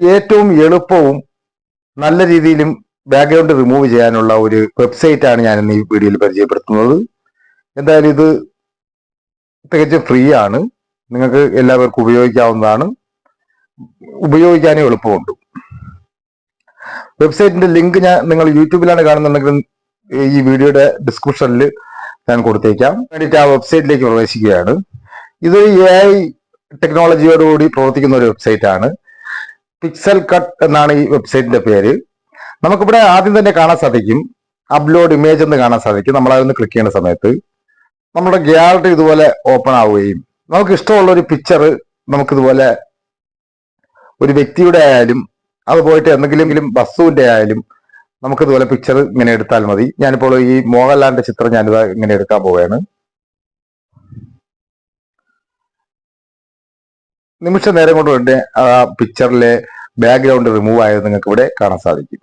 ഏറ്റവും എളുപ്പവും നല്ല രീതിയിലും ബാക്ക്ഗ്രൗണ്ട് റിമൂവ് ചെയ്യാനുള്ള ഒരു വെബ്സൈറ്റ് ആണ് ഞാൻ ഇന്ന് ഈ വീഡിയോയിൽ പരിചയപ്പെടുത്തുന്നത്. എന്തായാലും ഇത് തികച്ചും ഫ്രീ ആണ്. നിങ്ങൾക്ക് എല്ലാവർക്കും ഉപയോഗിക്കാവുന്നതാണ്. ഉപയോഗിക്കാനും എളുപ്പമുണ്ട്. വെബ്സൈറ്റിന്റെ ലിങ്ക് ഞാൻ നിങ്ങൾ യൂട്യൂബിലാണ് കാണുന്നുണ്ടെങ്കിൽ ഈ വീഡിയോയുടെ ഡിസ്ക്രിപ്ഷനിൽ ഞാൻ കൊടുത്തേക്കാം. വേണ്ടിയിട്ട് ആ വെബ്സൈറ്റിലേക്ക് പ്രവേശിക്കുകയാണ്. ഇത് എ ഐ ടെക്നോളജിയോടുകൂടി പ്രവർത്തിക്കുന്ന ഒരു വെബ്സൈറ്റ് ആണ്. പിക്സൽ കട്ട് എന്നാണ് ഈ വെബ്സൈറ്റിന്റെ പേര്. നമുക്കിവിടെ ആദ്യം തന്നെ കാണാൻ സാധിക്കും. അപ്ലോഡ് ഇമേജ് എന്ന് കാണാൻ സാധിക്കും. നമ്മൾ അതൊന്ന് ക്ലിക്ക് ചെയ്യുന്ന സമയത്ത്. നമ്മുടെ ഗ്യാലറി ഇതുപോലെ ഓപ്പൺ ആവുകയും നമുക്ക് ഇഷ്ടമുള്ള ഒരു പിക്ചർ നമുക്കിതുപോലെ ഒരു വ്യക്തിയുടെ ആയാലും അത് പോയിട്ട് എന്തെങ്കിലും വസ്തുവിന്റെ ആയാലും നമുക്കിതുപോലെ പിക്ചർ ഇങ്ങനെ എടുത്താൽ മതി. ഞാനിപ്പോൾ ഈ മോഹൻലാലിന്റെ ചിത്രം ഞാനിത് ഇങ്ങനെ എടുക്കാൻ പോവുകയാണ്. നിമിഷ നേരം കൊണ്ട് തന്നെ ആ പിക്ചറിലെ ബാക്ക്ഗ്രൗണ്ട് റിമൂവ് ആയത് നിങ്ങൾക്ക് ഇവിടെ കാണാൻ സാധിക്കും.